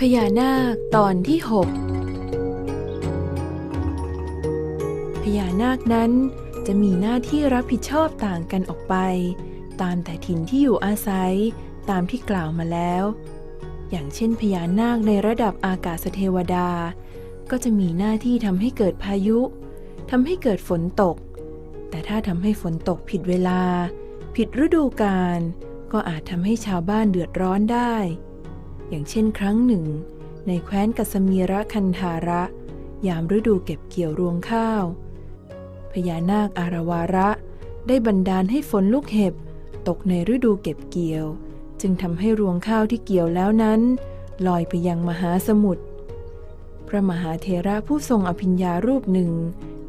พญานาคตอนที่6พญานาคนั้นจะมีหน้าที่รับผิดชอบต่างกันออกไป ตามแต่ถิ่นที่อยู่อาศัยตามที่กล่าวมาแล้ว อย่างเช่นพญานาคในระดับอากาศเทวดา ก็จะมีหน้าที่ทำให้เกิดพายุทำให้เกิดฝนตก แต่ถ้าทำให้ฝนตกผิดเวลา ผิดฤดูกาลก็อาจทำให้ชาวบ้านเดือดร้อนได้ อย่างเช่นครั้งหนึ่ง ในแคว้นกัสมีระคันธาระ ยามฤดูเก็บเกี่ยวรวงข้าว พญานาคอารวาระ ได้บันดาลให้ฝนลูกเห็บ ตกในฤดูเก็บเกี่ยว จึงทำให้รวงข้าวที่เกี่ยวแล้วนั้น ลอยไปยังมหาสมุทรพระมหาเทระผู้ทรงอภิญญารูปหนึ่ง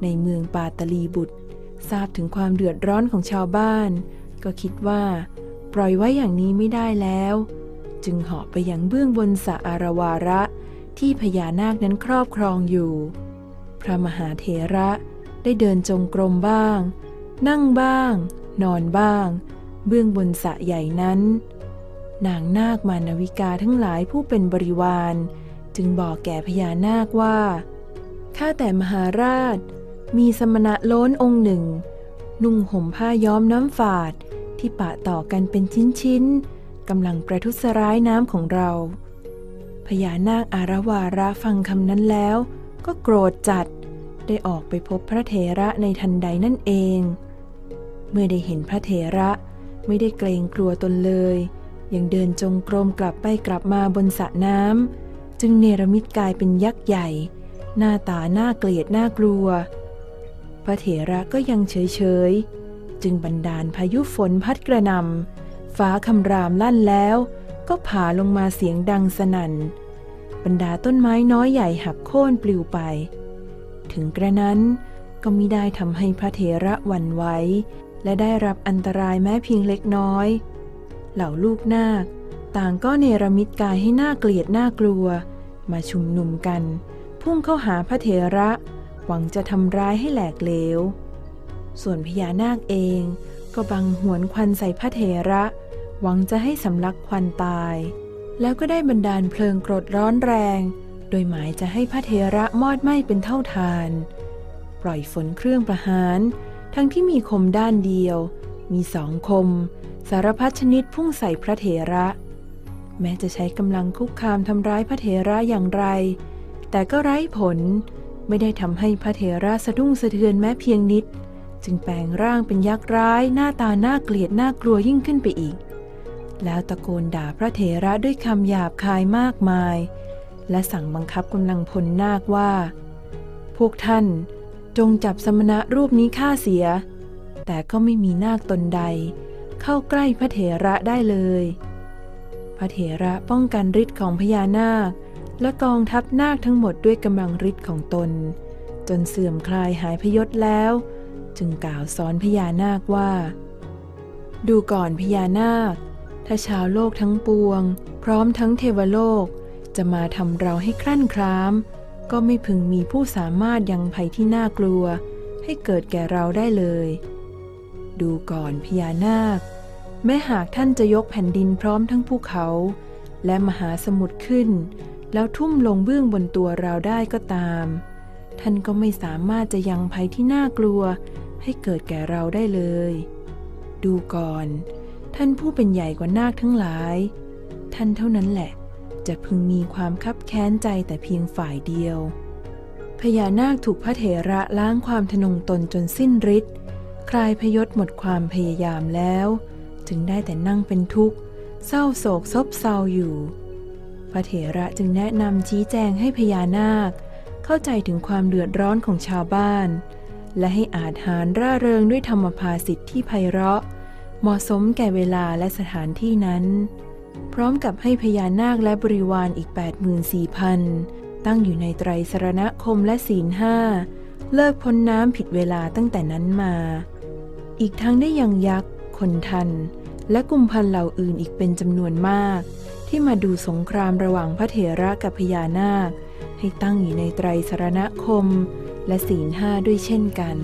ในเมืองปาตลีบุตร ทราบถึงความเดือดร้อนของชาวบ้าน ก็คิดว่า ปล่อยไว้อย่างนี้ไม่ได้แล้ว จึงเหาะไปยังเบื้องบนสะอารวาระ ที่พญานาคนั้นครอบครองอยู่ พระมหาเถระได้เดินจงกรมบ้าง นั่งบ้าง นอนบ้าง เบื้องบนสะใหญ่นั้น นางนาคมานวิกาทั้งหลายผู้เป็นบริวาร จึงบอกแก่พญานาคว่าข้าแต่มหาราช มีสมณะล้นองค์หนึ่ง นุ่งห่มผ้าย้อมน้ำฝาดที่ปะต่อกันเป็นชิ้นๆ กำลังประทุษร้ายน้ำของเรา พญานาคอารวาระฟังคำนั้นแล้ว ก็โกรธจัดได้ออกไปพบพระเถระในทันใดนั่นเอง เมื่อได้เห็นพระเถระไม่ได้เกรงกลัวตนเลย ยังเดินจงกรมกลับไปกลับมาบนสระน้ำจึงเนรมิตกายเป็นยักษ์ใหญ่ หน้าตาหน้าเกลียดน่ากลัว พระเถระก็ยังเฉยเฉยๆจึงบันดาลพายุฝนพัดกระนำ ฟ้าคำรามลั่นแล้ว ก็ผ่าลงมาเสียงดังสนั่น บรรดาต้นไม้น้อยใหญ่หักโค่นปลิวไป ถึงกระนั้นก็มิได้ทำให้พระเถระหวั่นไหวและได้รับอันตรายแม้เพียงเล็กน้อย เหล่าลูกนาค ต่างก็เนรมิตกายให้หน่าเกลียดน่ากลัว มาชุมนุมกัน พุ่งเข้าหาพระเถระ หวังจะทำร้ายให้แหลกเหลว ส่วนพญานาคเองก็บังหวนควันใส่พระเถระ หวังจะให้สำลักควันตาย แล้วก็ได้บันดาลเพลิงกรดร้อนแรง โดยหมายจะให้พระเถระมอดไหม้เป็นเท่าทาน ปล่อยฝนเครื่องประหาร ทั้งที่มีคมด้านเดียว มีสองคม สารพัดชนิดพุ่งใส่พระเถระ แม้จะใช้กำลังคุกคามทำร้ายพระเถระอย่างไร แต่ก็ไร้ผลไม่ได้ทำให้พระเถระสะดุ้งสะเทือนแม้เพียงนิด จึงแปลงร่างเป็นยักษ์ร้ายหน้าตาน่าเกลียดน่ากลัวยิ่งขึ้นไปอีก แล้วตะโกนด่าพระเถระด้วยคำหยาบคายมากมาย และสั่งบังคับกำลังพลนาคว่า พวกท่านจงจับสมณะรูปนี้ฆ่าเสีย แต่ก็ไม่มีนาคตนใด เข้าใกล้พระเถระได้เลย พระเถระป้องกันฤทธิ์ของพญานาค และกองทัพนาคทั้งหมดด้วยกำลังฤทธิ์ของตน จนเสื่อมคลายหายพยศแล้ว จึงกล่าวสอนพญานาคว่า ดูก่อนพญานาค ถ้าชาวโลกทั้งปวง พร้อมทั้งเทวโลก จะมาทำเราให้ครั่นคราม ก็ไม่พึงมีผู้สามารถยังภัยที่น่ากลัว ให้เกิดแก่เราได้เลย ดูก่อนพญานาค แม้หากท่านจะยกแผ่นดินพร้อมทั้งภูเขา และมหาสมุทรขึ้น แล้วทุ่มลงเบื้องบนตัวเราได้ก็ตาม ท่านก็ไม่สามารถจะยังภัยที่น่ากลัว ให้เกิดแก่เราได้เลย ดูก่อน ท่านผู้เป็นใหญ่กว่านาคทั้งหลาย ท่านเท่านั้นแหละ จะพึงมีความคับแค้นใจแต่เพียงฝ่ายเดียว พญานาคถูกพระเถระล้างความทะนงตนจนสิ้นฤทธิ์คลายพยศหมดความพยายามแล้ว จึงได้แต่นั่งเป็นทุกข์ เศร้าโศกซบเซาอยู่ พระเถระจึงแนะนำชี้แจงให้พญานาค เข้าใจถึงความเดือดร้อนของชาวบ้าน และให้อาจหารร่าเริงด้วยธรรมภาสิทธิ์ที่ไพเราะ เหมาะสมแก่เวลาและสถานที่นั้น พร้อมกับให้พญานาคและบริวารอีก 84,000 ตั้งอยู่ในไตรสรณคมและศีลห้าเลิกพ้นน้ำผิดเวลาตั้งแต่นั้นมา อีกทั้งได้ยังยักษ์ คนทัน และกุมพันเหล่าอื่นอีกเป็นจำนวนมาก ที่มาดูสงครามระหว่างพระเถระกับพญานาค ให้ตั้งอยู่ในไตรสรณคม และศีลห้าด้วยเช่นกัน